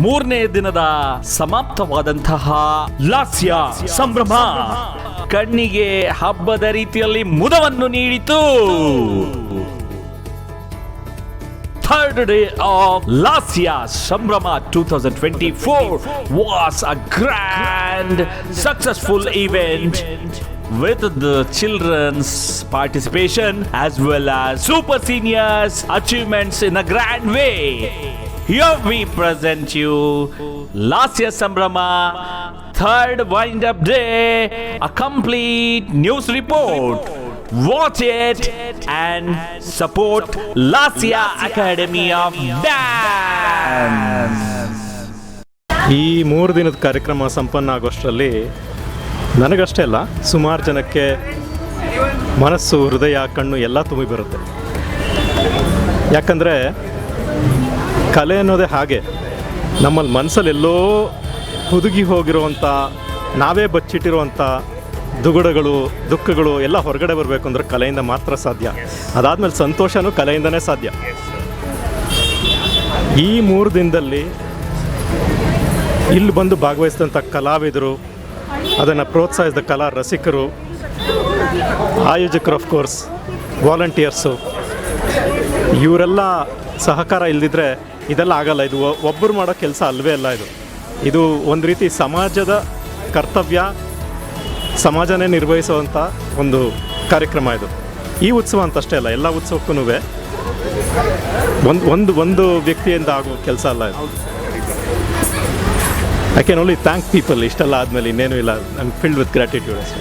ಮೂರನೇ ದಿನದ ಸಮಾಪ್ತವಾದಂತಹ ಲಾಸ್ಯ ಸಂಭ್ರಮ ಕಣ್ಣಿಗೆ ಹಬ್ಬದ ರೀತಿಯಲ್ಲಿ ಮುದವನ್ನು ನೀಡಿತು third day of Lasya Sambhrama two thousand twenty four was a grand successful event with the children's participation as well as super seniors achievements in a grand way. Here we present you last year's Sambrama third wind up day, a complete news report. Watch it and support Lasia Academy of Dance. ಈ ಮೂರು ದಿನದ ಕಾರ್ಯಕ್ರಮ ಸಂಪನ್ನ ಆಗೋಷ್ಟರಲ್ಲಿ ನನಗಷ್ಟೇ ಅಲ್ಲ ಸುಮಾರು ಜನಕ್ಕೆ ಮನಸ್ಸು ಹೃದಯ ಕಣ್ಣು ಎಲ್ಲ ತುಂಬಿ ಬರುತ್ತೆ ಯಾಕಂದರೆ ಕಲೆ ಅನ್ನೋದೇ ಹಾಗೆ. ನಮ್ಮಲ್ಲಿ ಮನಸ್ಸಲ್ಲೆಲ್ಲೋ ಹುದುಗಿ ಹೋಗಿರುವಂಥ ನಾವೇ ಬಚ್ಚಿಟ್ಟಿರುವಂಥ ದುಗುಡಗಳು, ದುಃಖಗಳು ಎಲ್ಲ ಹೊರಗಡೆ ಬರಬೇಕು ಅಂದ್ರೆ ಕಲೆಯಿಂದ ಮಾತ್ರ ಸಾಧ್ಯ. ಅದಾದಮೇಲೆ ಸಂತೋಷನೂ ಕಲೆಯಿಂದನೇ ಸಾಧ್ಯ. ಈ ಮೂರು ದಿನದಲ್ಲಿ ಇಲ್ಲಿ ಬಂದು ಭಾಗವಹಿಸಿದಂಥ ಕಲಾವಿದರು, ಅದನ್ನು ಪ್ರೋತ್ಸಾಹಿಸಿದ ಕಲಾ ರಸಿಕರು, ಆಯೋಜಕರು ಆಫ್ ಕೋರ್ಸ್ ವಾಲಂಟಿಯರ್ಸು ಇವರೆಲ್ಲ ಸಹಕಾರ ಇಲ್ಲದಿದ್ದರೆ ಇದೆಲ್ಲ ಆಗಲ್ಲ. ಇದು ಒಬ್ಬರು ಮಾಡೋ ಕೆಲಸ ಅಲ್ವೇ ಅಲ್ಲ ಇದು. ಇದು ಒಂದು ರೀತಿ ಸಮಾಜದ ಕರ್ತವ್ಯ, ಸಮಾಜನೇ ನಿರ್ವಹಿಸುವಂಥ ಒಂದು ಕಾರ್ಯಕ್ರಮ ಇದು. ಈ ಉತ್ಸವ ಅಂತಷ್ಟೇ ಅಲ್ಲ, ಎಲ್ಲ ಉತ್ಸವಕ್ಕೂ ಒಂದು ಒಂದು ಒಂದು ವ್ಯಕ್ತಿಯಿಂದ ಆಗೋ ಕೆಲಸ ಅಲ್ಲ ಇದು. I can only thank people ಇಷ್ಟೆಲ್ಲ ಆದಮೇಲೆ ಇನ್ನೇನು ಇಲ್ಲ. ಐ ಫಿಲ್ಡ್ ವಿತ್ ಗ್ರ್ಯಾಟಿಟ್ಯೂಡ್ ಅಷ್ಟೇ.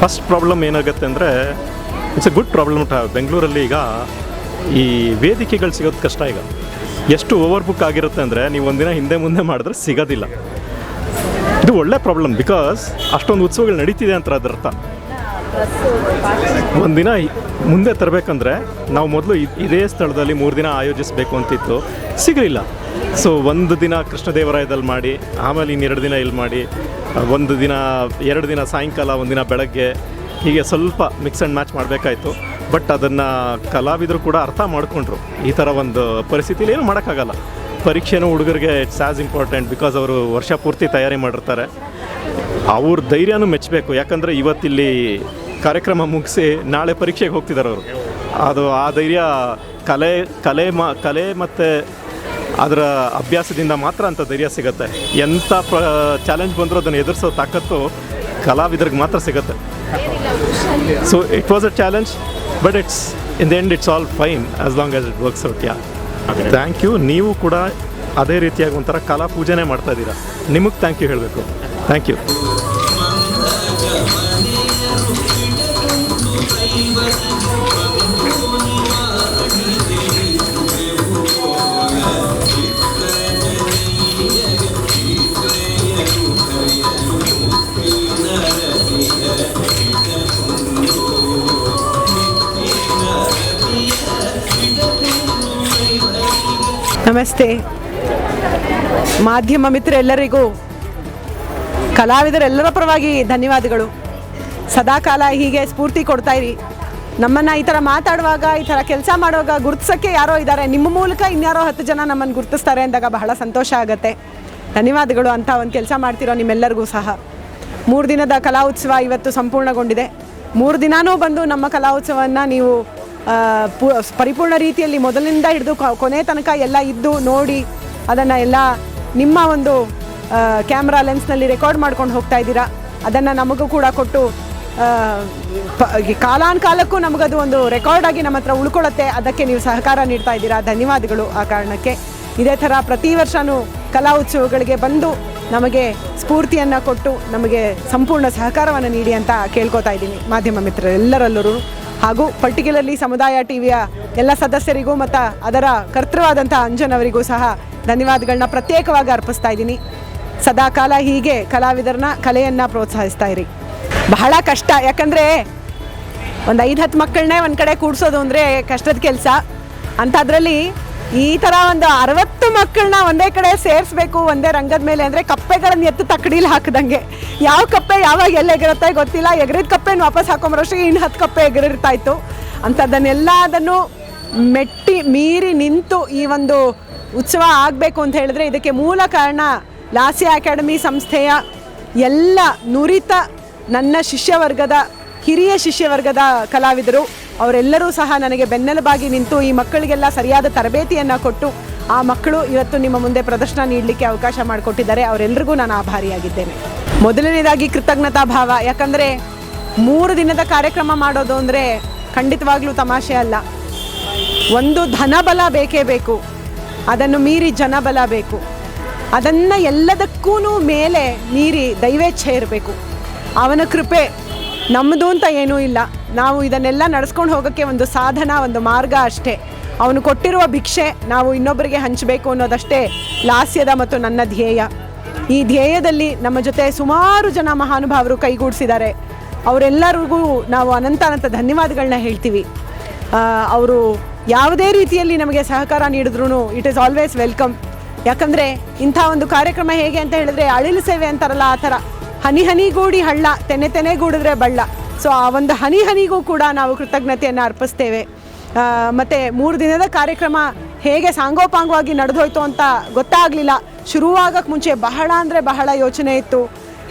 ಫಸ್ಟ್ ಪ್ರಾಬ್ಲಮ್ ಏನಾಗುತ್ತೆ ಅಂದರೆ ಇಟ್ಸ್ ಎ ಗುಡ್ ಪ್ರಾಬ್ಲಮ್ ಬೆಂಗಳೂರಲ್ಲಿ ಈಗ ಈ ವೇದಿಕೆಗಳು ಸಿಗೋದು ಕಷ್ಟ ಈಗ. ಎಷ್ಟು ಓವರ್ ಬುಕ್ ಆಗಿರುತ್ತೆ ಅಂದರೆ ನೀವು ಒಂದಿನ ಹಿಂದೆ ಮುಂದೆ ಮಾಡಿದ್ರೆ ಸಿಗೋದಿಲ್ಲ. ಇದು ಒಳ್ಳೆ ಪ್ರಾಬ್ಲಮ್ ಬಿಕಾಸ್ ಅಷ್ಟೊಂದು ಉತ್ಸವಗಳು ನಡೀತಿದೆ ಅಂತ ಅದರ್ಥ ಒಂದಿನ ಮುಂದೆ ತರಬೇಕಂದ್ರೆ ನಾವು ಮೊದಲು ಇದೇ ಸ್ಥಳದಲ್ಲಿ ಮೂರು ದಿನ ಆಯೋಜಿಸಬೇಕು ಅಂತಿತ್ತು. ಸಿಗಲಿಲ್ಲ. ಸೊ ಒಂದು ದಿನ ಕೃಷ್ಣದೇವರಾಯದಲ್ಲಿ ಮಾಡಿ, ಆಮೇಲೆ ಇನ್ನೆರಡು ದಿನ ಇಲ್ಲಿ ಮಾಡಿ, ಒಂದು ದಿನ, ಎರಡು ದಿನ ಸಾಯಂಕಾಲ ಒಂದಿನ ಬೆಳಗ್ಗೆ, ಹೀಗೆ ಸ್ವಲ್ಪ ಮಿಕ್ಸ್ ಆ್ಯಂಡ್ ಮ್ಯಾಚ್ ಮಾಡಬೇಕಾಯ್ತು. ಬಟ್ ಅದನ್ನು ಕಲಾವಿದರು ಕೂಡ ಅರ್ಥ ಮಾಡಿಕೊಂಡ್ರು. ಈ ಥರ ಒಂದು ಪರಿಸ್ಥಿತಿಲಿ ಏನು ಮಾಡೋಕ್ಕಾಗಲ್ಲ. ಪರೀಕ್ಷೆನೂ ಹುಡುಗರಿಗೆ ಇಟ್ಸ್ ಆಸ್ ಇಂಪಾರ್ಟೆಂಟ್ ಬಿಕಾಸ್ ಅವರು ವರ್ಷ ಪೂರ್ತಿ ತಯಾರಿ ಮಾಡಿರ್ತಾರೆ. ಅವ್ರ ಧೈರ್ಯನೂ ಮೆಚ್ಚಬೇಕು ಯಾಕಂದರೆ ಇವತ್ತಿಲ್ಲಿ ಕಾರ್ಯಕ್ರಮ ಮುಗಿಸಿ ನಾಳೆ ಪರೀಕ್ಷೆಗೆ ಹೋಗ್ತಿದ್ದಾರೆ ಅವರು. ಅದು ಆ ಧೈರ್ಯ ಕಲೆ ಕಲೆ ಮ, ಕಲೆ ಮತ್ತು ಅದರ ಅಭ್ಯಾಸದಿಂದ ಮಾತ್ರ ಅಂತ ಧೈರ್ಯ ಸಿಗುತ್ತೆ. ಎಂಥ ಪ್ರ ಚಾಲೆಂಜ್ ಬಂದರೂ ಅದನ್ನು ಎದುರಿಸೋ ತಾಕತ್ತು ಕಲಾವಿದರಿಗೆ ಮಾತ್ರ ಸಿಗುತ್ತೆ. So it was a challenge but it's in the end it's all fine as long as it works out yeah thank you ನೀವು ಕೂಡ ಅದೇ ರೀತಿಯಾಗಿ ಒಂಥರ ಕಲಾ ಪೂಜೆನೇ ಮಾಡ್ತಾ ಇದ್ದೀರಾ? ನಿಮಗೆ ಥ್ಯಾಂಕ್ ಯು ಹೇಳಬೇಕು. ಥ್ಯಾಂಕ್ ಯು ನಮಸ್ತೆ. ಮಾಧ್ಯಮ ಮಿತ್ರರೆಲ್ಲರಿಗೂ, ಕಲಾವಿದರೆಲ್ಲರ ಪರವಾಗಿ ಧನ್ಯವಾದಗಳು. ಸದಾಕಾಲ ಹೀಗೆ ಸ್ಫೂರ್ತಿ ಕೊಡ್ತಾ ಇರಿ. ನಮ್ಮನ್ನು ಈ ಥರ ಮಾತಾಡುವಾಗ, ಈ ಥರ ಕೆಲಸ ಮಾಡುವಾಗ ಗುರುತಿಸೋಕ್ಕೆ ಯಾರೋ ಇದ್ದಾರೆ. ನಿಮ್ಮ ಮೂಲಕ ಇನ್ಯಾರೋ ಹತ್ತು ಜನ ನಮ್ಮನ್ನು ಗುರುತಿಸ್ತಾರೆ ಅಂದಾಗ ಬಹಳ ಸಂತೋಷ ಆಗುತ್ತೆ. ಧನ್ಯವಾದಗಳು ಅಂತ ಒಂದು ಕೆಲಸ ಮಾಡ್ತಿರೋ ನಿಮ್ಮೆಲ್ಲರಿಗೂ ಸಹ. ಮೂರು ದಿನದ ಕಲಾ ಉತ್ಸವ ಇವತ್ತು ಸಂಪೂರ್ಣಗೊಂಡಿದೆ. ಮೂರು ದಿನಾನೂ ಬಂದು ನಮ್ಮ ಕಲಾ ಉತ್ಸವವನ್ನು ನೀವು ಪರಿಪೂರ್ಣ ರೀತಿಯಲ್ಲಿ ಮೊದಲಿನಿಂದ ಹಿಡಿದು ಕೊನೆ ತನಕ ಎಲ್ಲ ಇದ್ದು ನೋಡಿ ಅದನ್ನು ಎಲ್ಲ ನಿಮ್ಮ ಒಂದು ಕ್ಯಾಮ್ರಾ ಲೆನ್ಸ್ನಲ್ಲಿ ರೆಕಾರ್ಡ್ ಮಾಡ್ಕೊಂಡು ಹೋಗ್ತಾ ಇದ್ದೀರಾ? ಅದನ್ನು ನಮಗೂ ಕೂಡ ಕೊಟ್ಟು ಕಾಲಾನುಕಾಲಕ್ಕೂ ನಮಗದು ಒಂದು ರೆಕಾರ್ಡ್ ಆಗಿ ನಮ್ಮ ಹತ್ರ ಉಳ್ಕೊಳ್ಳುತ್ತೆ. ಅದಕ್ಕೆ ನೀವು ಸಹಕಾರ ನೀಡ್ತಾ ಇದ್ದೀರಾ? ಧನ್ಯವಾದಗಳು ಆ ಕಾರಣಕ್ಕೆ. ಇದೇ ಥರ ಪ್ರತಿ ವರ್ಷವೂ ಕಲಾ ಉತ್ಸವಗಳಿಗೆ ಬಂದು ನಮಗೆ ಸ್ಫೂರ್ತಿಯನ್ನು ಕೊಟ್ಟು ನಮಗೆ ಸಂಪೂರ್ಣ ಸಹಕಾರವನ್ನು ನೀಡಿ ಅಂತ ಕೇಳ್ಕೊತಾ ಇದ್ದೀನಿ. ಮಾಧ್ಯಮ ಮಿತ್ರರೆಲ್ಲರಲ್ಲರೂ ಹಾಗೂ ಪರ್ಟಿಕ್ಯುಲರ್ಲಿ ಸಮುದಾಯ ಟಿವಿಯ ಎಲ್ಲ ಸದಸ್ಯರಿಗೂ ಮತ್ತು ಅದರ ಕರ್ತೃವಾದಂಥ ಅಂಜನ್ ಅವರಿಗೂ ಸಹ ಧನ್ಯವಾದಗಳನ್ನ ಪ್ರತ್ಯೇಕವಾಗಿ ಅರ್ಪಿಸ್ತಾ ಇದ್ದೀನಿ. ಸದಾಕಾಲ ಹೀಗೆ ಕಲಾವಿದರನ್ನ, ಕಲೆಯನ್ನು ಪ್ರೋತ್ಸಾಹಿಸ್ತಾ ಇರಿ. ಬಹಳ ಕಷ್ಟ, ಯಾಕಂದರೆ ಒಂದು ಐದು ಹತ್ತು ಮಕ್ಕಳನ್ನೇ ಒಂದು ಕಡೆ ಕೂಡಿಸೋದು ಅಂದರೆ ಕಷ್ಟದ ಕೆಲಸ. ಅಂಥದ್ರಲ್ಲಿ ಈ ಥರ ಒಂದು ಅರವತ್ತು ಮಕ್ಕಳನ್ನ ಒಂದೇ ಕಡೆ ಸೇರಿಸ್ಬೇಕು, ಒಂದೇ ರಂಗದ ಮೇಲೆ ಅಂದರೆ ಕಪ್ಪೆಗಳನ್ನು ಎತ್ತು ತಕ್ಕಡಿಲಿ ಹಾಕಿದಂಗೆ. ಯಾವ ಕಪ್ಪೆ ಯಾವಾಗ ಎಲ್ಲಿ ಎಗರುತ್ತೆ ಗೊತ್ತಿಲ್ಲ. ಎಗರಿದ ಕಪ್ಪೆನ ವಾಪಸ್ ಹಾಕೊಂಬರೋಷ್ಟು ಇನ್ನು ಹತ್ತು ಕಪ್ಪೆ ಎಗರಿರ್ತಾ ಇತ್ತು ಅಂಥದ್ದನ್ನೆಲ್ಲದನ್ನು ಮೆಟ್ಟಿ, ಮೀರಿ ನಿಂತು ಈ ಒಂದು ಉತ್ಸವ ಆಗಬೇಕು ಅಂತ ಹೇಳಿದ್ರೆ ಇದಕ್ಕೆ ಮೂಲ ಕಾರಣ ಲಾಸಿ ಅಕಾಡೆಮಿ ಸಂಸ್ಥೆಯ ಎಲ್ಲ ನುರಿತ ನನ್ನ ಶಿಷ್ಯವರ್ಗದ ಹಿರಿಯ ಶಿಷ್ಯವರ್ಗದ ಕಲಾವಿದರು. ಅವರೆಲ್ಲರೂ ಸಹ ನನಗೆ ಬೆನ್ನೆಲುಬಾಗಿ ನಿಂತು ಈ ಮಕ್ಕಳಿಗೆಲ್ಲ ಸರಿಯಾದ ತರಬೇತಿಯನ್ನು ಕೊಟ್ಟು ಆ ಮಕ್ಕಳು ಇವತ್ತು ನಿಮ್ಮ ಮುಂದೆ ಪ್ರದರ್ಶನ ನೀಡಲಿಕ್ಕೆ ಅವಕಾಶ ಮಾಡಿಕೊಟ್ಟಿದ್ದಾರೆ. ಅವರೆಲ್ಲರಿಗೂ ನಾನು ಆಭಾರಿಯಾಗಿದ್ದೇನೆ. ಮೊದಲನೇದಾಗಿ ಕೃತಜ್ಞತಾ ಭಾವ. ಯಾಕಂದರೆ ಮೂರು ದಿನದ ಕಾರ್ಯಕ್ರಮ ಮಾಡೋದು ಅಂದರೆ ಖಂಡಿತವಾಗ್ಲೂ ತಮಾಷೆ ಅಲ್ಲ. ಒಂದು ಧನಬಲ ಬೇಕೇ ಬೇಕು. ಅದನ್ನು ಮೀರಿ ಜನಬಲ ಬೇಕು. ಅದನ್ನು ಎಲ್ಲದಕ್ಕೂ ಮೇಲೆ ಮೀರಿ ದೈವೇಚ್ಛೆ ಇರಬೇಕು. ಅವನ ಕೃಪೆ ನಮ್ಮದು ಅಂತ ಏನೂ ಇಲ್ಲ. ನಾವು ಇದನ್ನೆಲ್ಲ ನಡೆಸ್ಕೊಂಡು ಹೋಗೋಕ್ಕೆ ಒಂದು ಸಾಧನ, ಒಂದು ಮಾರ್ಗ ಅಷ್ಟೇ. ಅವನು ಕೊಟ್ಟಿರುವ ಭಿಕ್ಷೆ ನಾವು ಇನ್ನೊಬ್ಬರಿಗೆ ಹಂಚಬೇಕು ಅನ್ನೋದಷ್ಟೇ ಲಾಸ್ಯದ ಮತ್ತು ನನ್ನ ಧ್ಯೇಯ. ಈ ಧ್ಯೇಯದಲ್ಲಿ ನಮ್ಮ ಜೊತೆ ಸುಮಾರು ಜನ ಮಹಾನುಭಾವರು ಕೈಗೂಡಿಸಿದ್ದಾರೆ. ಅವರೆಲ್ಲರಿಗೂ ನಾವು ಅನಂತ ಅನಂತ ಧನ್ಯವಾದಗಳನ್ನ ಹೇಳ್ತೀವಿ. ಅವರು ಯಾವುದೇ ರೀತಿಯಲ್ಲಿ ನಮಗೆ ಸಹಕಾರ ನೀಡಿದ್ರು ಇಟ್ ಈಸ್ ಆಲ್ವೇಸ್ ವೆಲ್ಕಮ್ ಯಾಕಂದರೆ ಇಂಥ ಒಂದು ಕಾರ್ಯಕ್ರಮ ಹೇಗೆ ಅಂತ ಹೇಳಿದ್ರೆ ಅಳಿಲು ಸೇವೆ ಅಂತಾರಲ್ಲ ಆ ಥರ. ಹನಿ ಹನಿಗೂಡಿ ಹಳ್ಳ, ತೆನೆ ತೆನೆಗೂಡಿದ್ರೆ ಬಳ್ಳ. ಸೊ ಆ ಒಂದು ಹನಿ ಹನಿಗೂ ಕೂಡ ನಾವು ಕೃತಜ್ಞತೆಯನ್ನು ಅರ್ಪಿಸ್ತೇವೆ. ಮತ್ತು ಮೂರು ದಿನದ ಕಾರ್ಯಕ್ರಮ ಹೇಗೆ ಸಾಂಗೋಪಾಂಗವಾಗಿ ನಡೆದೋಯ್ತು ಅಂತ ಗೊತ್ತಾಗಲಿಲ್ಲ. ಶುರುವಾಗಕ್ಕೆ ಮುಂಚೆ ಬಹಳ ಅಂದರೆ ಬಹಳ ಯೋಚನೆ ಇತ್ತು.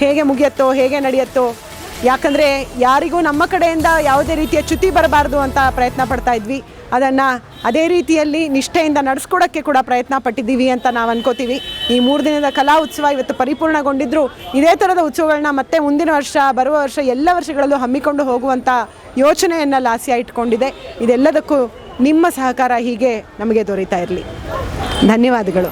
ಹೇಗೆ ಮುಗಿಯತ್ತೋ, ಹೇಗೆ ನಡೆಯುತ್ತೋ ಯಾಕಂದರೆ ಯಾರಿಗೂ ನಮ್ಮ ಕಡೆಯಿಂದ ಯಾವುದೇ ರೀತಿಯ ಚ್ಯುತಿ ಬರಬಾರ್ದು ಅಂತ ಪ್ರಯತ್ನ ಪಡ್ತಾ ಇದ್ವಿ. ಅದನ್ನು ಅದೇ ರೀತಿಯಲ್ಲಿ ನಿಷ್ಠೆಯಿಂದ ನಡೆಸ್ಕೊಡೋಕ್ಕೆ ಕೂಡ ಪ್ರಯತ್ನ ಪಟ್ಟಿದ್ದೀವಿ ಅಂತ ನಾವು ಅನ್ಕೋತೀವಿ. ಈ ಮೂರು ದಿನದ ಕಲಾ ಉತ್ಸವ ಇವತ್ತು ಪರಿಪೂರ್ಣಗೊಂಡಿದ್ದರೂ ಇದೇ ಥರದ ಉತ್ಸವಗಳನ್ನ ಮತ್ತೆ ಮುಂದಿನ ವರ್ಷ, ಬರುವ ವರ್ಷ ಎಲ್ಲ ವರ್ಷಗಳಲ್ಲೂ ಹಮ್ಮಿಕೊಂಡು ಹೋಗುವಂಥ ಯೋಚನೆಯನ್ನು ಲಾಸಿ ಇಟ್ಕೊಂಡಿದೆ. ಇದೆಲ್ಲದಕ್ಕೂ ನಿಮ್ಮ ಸಹಕಾರ ಹೀಗೆ ನಮಗೆ ದೊರೀತಾ ಇರಲಿ. ಧನ್ಯವಾದಗಳು.